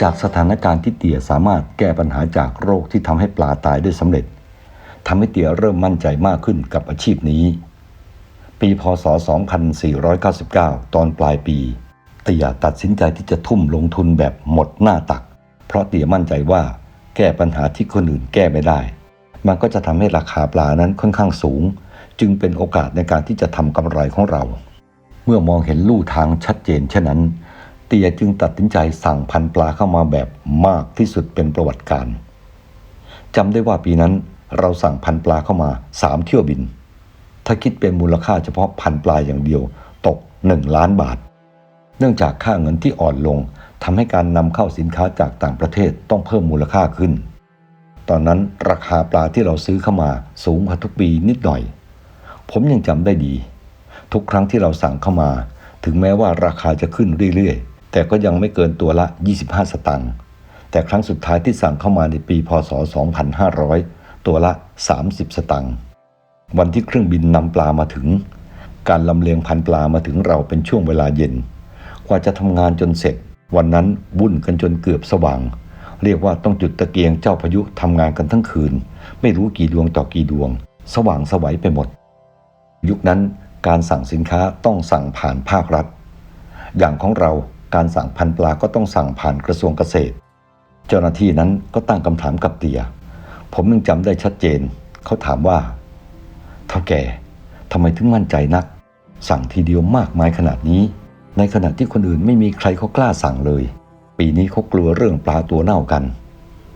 จากสถานการณ์ที่เตี่ยสามารถแก้ปัญหาจากโรคที่ทำให้ปลาตายได้สำเร็จทำให้เตี่ยเริ่มมั่นใจมากขึ้นกับอาชีพนี้ ปีพศ 2499 ตอนปลายปี เตี่ยตัดสินใจที่จะทุ่มลงทุนแบบหมดหน้าตัก เพราะเตี่ยมั่นใจว่าแก้ปัญหาที่คนอื่นแก้ไม่ได้ มันก็จะทำให้ราคาปลานั้นค่อนข้างสูง จึงเป็นโอกาสในการที่จะทำกำไรของเรา เมื่อมองเห็นลู่ทางชัดเจนเช่นนั้น เตียจึงตัดสินใจสั่งพันปลาเข้ามาแบบมากที่สุดเป็นประวัติการจำได้ว่าปีนั้นเราสั่งพันปลาเข้ามาสามเที่ยวบิน ถ้าคิดเป็นมูลค่าเฉพาะพันปลาอย่างเดียวตก 1 ล้านบาท เนื่องจากค่าเงินที่อ่อนลงทำให้การนำเข้าสินค้าจากต่างประเทศต้องเพิ่มมูลค่าขึ้น ตอนนั้นราคาปลาที่เราซื้อเข้ามาสูงกว่าทุกปีนิดหน่อย ผมยังจำได้ดี ทุกครั้งที่เราสั่งเข้ามา ถึงแม้ว่าราคาจะขึ้นเรื่อยๆ แต่ก็ยังไม่เกินตัวละ 25 สตางค์ แต่ครั้งสุดท้ายที่สั่งเข้ามาในปีพศ 2500 ตัวละ 30 สตางค์ วันที่เครื่องบินนำปลามาถึง การลำเลียงพันปลามาถึงเราเป็นช่วงเวลาเย็น กว่าจะทำงานจนเสร็จ วันนั้นวุ่นกันจนเกือบสว่าง เรียกว่าต้องจุดตะเกียงเจ้าพายุทำงานกันทั้งคืน ไม่รู้กี่ดวงต่อกี่ดวง สว่างสวัยไปหมด ยุคนั้นการสั่งสินค้าต้องสั่งผ่านภาครัฐ อย่างของเรา การสั่งพันปลาก็ต้องสั่งผ่านกระทรวงเกษตร เจ้าหน้าที่นั้นก็ตั้งคำถามกับเตีย ผมยังจำได้ชัดเจน เขาถามว่า เท่าแก่ทำไมถึงมั่นใจนัก สั่งทีเดียวมากมายขนาดนี้ ในขณะที่คนอื่นไม่มีใครเขากล้าสั่งเลย ปีนี้เขากลัวเรื่องปลาตัวเน่ากัน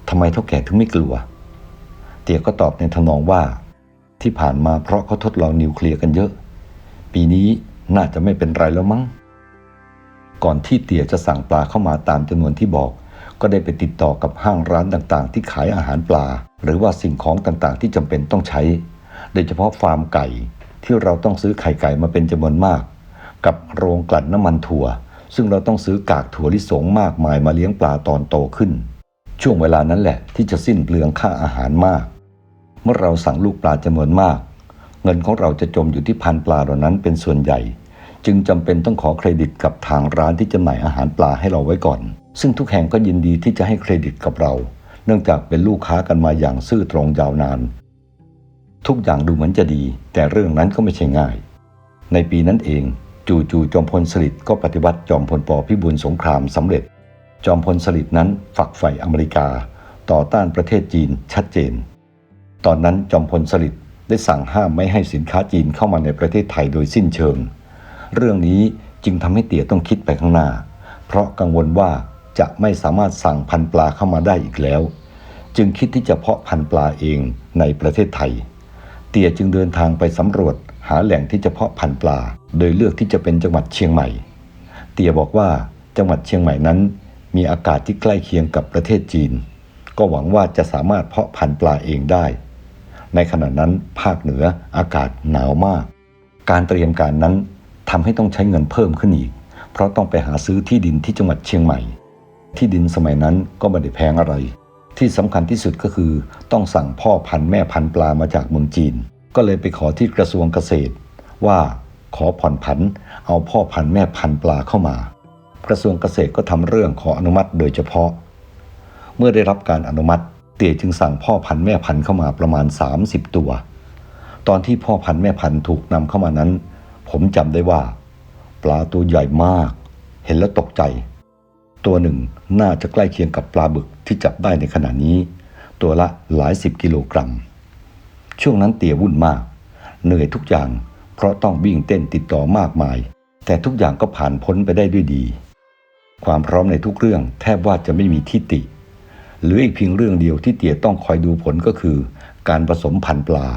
ทำไมเท่าแก่ถึงไม่กลัว เตียก็ตอบในทำนองว่า ที่ผ่านมาเพราะเขาทดลองนิวเคลียร์กันเยอะ ปีนี้น่าจะไม่เป็นไรแล้วมั้ง ก่อนที่เตียจะสั่งปลาเข้ามาตามจำนวนที่บอก ก็ได้ไปติดต่อกับห้างร้านต่างๆ ที่ขายอาหารปลา หรือว่าสิ่งของต่างๆ ที่จำเป็นต้องใช้ โดยเฉพาะฟาร์มไก่ที่เราต้องซื้อไข่ไก่มาเป็นจำนวนมาก กับโรงกลั่นน้ำมันถั่ว ซึ่งเราต้องซื้อกากถั่วลิสงมากมายมาเลี้ยงปลาตอนโตขึ้น ช่วงเวลานั้นแหละที่จะสิ้นเปลืองค่าอาหารมาก เมื่อเราสั่งลูกปลาจำนวนมาก เงินของเราจะจมอยู่ที่พันปลาเหล่านั้นเป็นส่วนใหญ่ จึงจำเป็นต้องขอเครดิตกับทางร้านที่จำหน่ายอาหารปลาให้เราไว้ก่อน ซึ่งทุกแห่งก็ยินดีที่จะให้เครดิตกับเรา เนื่องจากเป็นลูกค้ากันมาอย่างซื่อตรงยาวนาน ทุกอย่างดูเหมือนจะดี แต่เรื่องนั้นก็ไม่ใช่ง่าย ในปีนั้นเอง จู่ๆจอมพลสฤษดิ์ก็ปฏิวัติจอมพลปพิบูลสงครามสำเร็จ จอมพลสฤษดิ์นั้นฝักใฝ่อเมริกา ต่อต้านประเทศจีนชัดเจน ตอนนั้นจอมพลสฤษดิ์ได้สั่งห้ามไม่ให้สินค้าจีนเข้ามาในประเทศไทยโดยสิ้นเชิง เรื่องนี้จึงทำให้เตี๋ยต้องคิดไปข้างหน้า เพราะกังวลว่าจะไม่สามารถสั่งพันปลาเข้ามาได้อีกแล้ว จึงคิดที่จะเพาะพันปลาเองในประเทศไทย เตี๋ยจึงเดินทางไปสำรวจหาแหล่งที่จะเพาะพันปลา โดยเลือกที่จะเป็นจังหวัดเชียงใหม่ เตี๋ยบอกว่าจังหวัดเชียงใหม่นั้น มีอากาศที่ใกล้เคียงกับประเทศจีน ก็หวังว่าจะสามารถเพาะพันปลาเองได้ ในขณะนั้นภาคเหนืออากาศหนาวมาก การเตรียมการนั้น ทำให้ต้องใช้เงินเพิ่มขึ้นอีก เพราะต้องไปหาซื้อที่ดินที่จังหวัดเชียงใหม่ ที่ดินสมัยนั้นก็ไม่ได้แพงอะไร ที่สำคัญที่สุดก็คือ ต้องสั่งพ่อพันธุ์แม่พันธุ์ปลามาจากเมืองจีน ก็เลยไปขอที่กระทรวงเกษตร ว่าขอผ่อนผัน เอาพ่อพันธุ์แม่พันธุ์ปลาเข้ามา กระทรวงเกษตรก็ทำเรื่องขออนุมัติโดยเฉพาะ เมื่อได้รับการอนุมัติ เตี๋ยจึงสั่งพ่อพันธุ์แม่พันธุ์เข้ามาประมาณ 30 ตัว ตอนที่พ่อพันธุ์แม่พันธุ์ถูกนำเข้ามานั้น ผมจำได้ว่า ปลาตัวใหญ่มาก เห็นแล้วตกใจ ตัวหนึ่งน่าจะใกล้เคียงกับปลาบึกที่จับได้ในขณะนี้ ตัวละหลายสิบกิโลกรัม ช่วงนั้นเตี๋ยวุ่นมาก เหนื่อยทุกอย่าง เพราะต้องวิ่งเต้นติดต่อมากมาย แต่ทุกอย่างก็ผ่านพ้นไปได้ด้วยดี ความพร้อมในทุกเรื่องแทบว่าจะไม่มีทิฏฐิหรืออีกเพียงเรื่องเดียวที่เตี๋ยต้องคอยดูผลก็คือ การผสมพันธุ์ปลา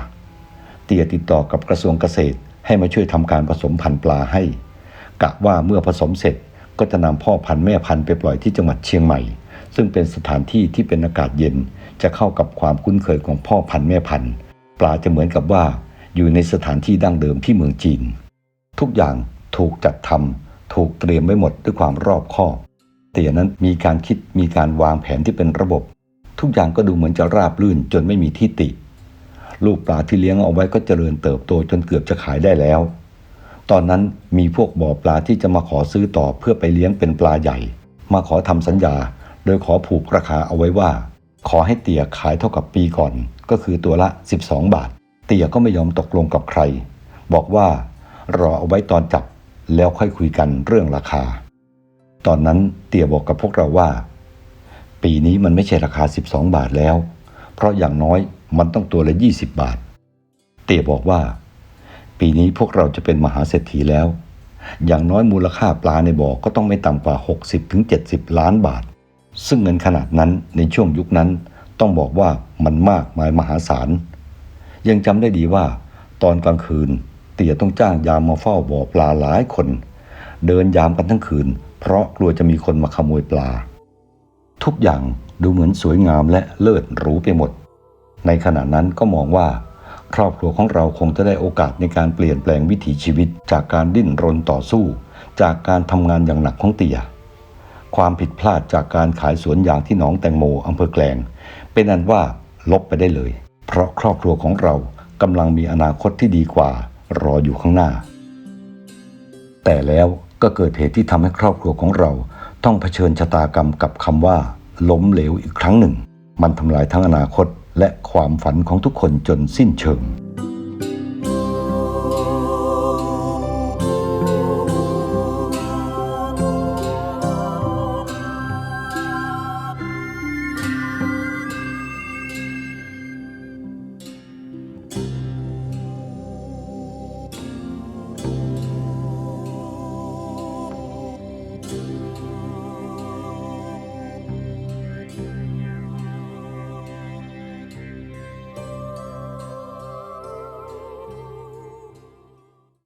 เตี๋ยติดต่อกับกระทรวงเกษตร ให้มาช่วยทำการผสมพันธุ์ปลาให้ กะว่าเมื่อผสมเสร็จก็จะนำพ่อพันธุ์แม่พันธุ์ไปปล่อยที่จังหวัดเชียงใหม่ ซึ่งเป็นสถานที่ที่เป็นอากาศเย็น จะเข้ากับความคุ้นเคยของพ่อพันธุ์แม่พันธุ์ ปลาจะเหมือนกับว่า อยู่ในสถานที่ดั้งเดิมที่เมืองจีน ทุกอย่างถูกจัดทำถูกเตรียมไว้หมดด้วยความรอบคอบเตี๋ยนั้นมีการคิดมีการวางแผนที่เป็นระบบ ทุกอย่างก็ดูเหมือนจะราบรื่นจนไม่มีที่ติ ลูกปลาที่เลี้ยงเอาไว้ก็เจริญเติบโตจนเกือบจะขายได้แล้ว ตอนนั้นมีพวกบ่อปลาที่จะมาขอซื้อต่อเพื่อไปเลี้ยงเป็นปลาใหญ่ มาขอทำสัญญา โดยขอผูกราคาเอาไว้ว่า ขอให้เตี่ยขายเท่ากับปีก่อน ก็คือตัวละ 12 บาท เตี่ยก็ไม่ยอมตกลงกับใคร บอกว่ารอเอาไว้ตอนจับแล้วค่อยคุยกันเรื่องราคา ตอนนั้นเตี่ยบอกกับพวกเราว่า ปีนี้มันไม่ใช่ราคา 12 บาทแล้ว เพราะอย่างน้อย มันต้องตัวละ 20 บาท เตี่ยบอกว่า ปีนี้พวกเราจะเป็นมหาเศรษฐีแล้ว อย่างน้อยมูลค่าปลาในบ่อก็ต้องไม่ต่ำกว่า 60-70 ล้านบาท ซึ่งเงินขนาดนั้นในช่วงยุคนั้นต้องบอกว่ามันมากมายมหาศาล ยังจำได้ดีว่า ตอนกลางคืน เตี่ยต้องจ้างยามมาเฝ้าบ่อปลาหลายคน เดินยามกันทั้งคืน เพราะกลัวจะมีคนมาขโมยปลา ทุกอย่างดูเหมือนสวยงามและเลิศหรูไปหมด ในขณะนั้นก็มองว่า ครอบครัวของเราคงจะได้โอกาสในการเปลี่ยนแปลงวิถีชีวิตจากการดิ้นรนต่อสู้ จากการทำงานอย่างหนักของเตี่ยความผิดพลาดจากการขายสวนยางที่หนองแตงโมอำเภอแกลง เป็นอันว่าลบไปได้เลย เพราะครอบครัวของเรากำลังมีอนาคตที่ดีกว่า รออยู่ข้างหน้า แต่แล้วก็เกิดเหตุที่ทำให้ครอบครัวของเราต้องเผชิญชะตากรรมกับคำว่า ล้มเหลวอีกครั้งหนึ่ง มันทำลายทั้งอนาคต และความฝันของทุกคนจนสิ้นเชิง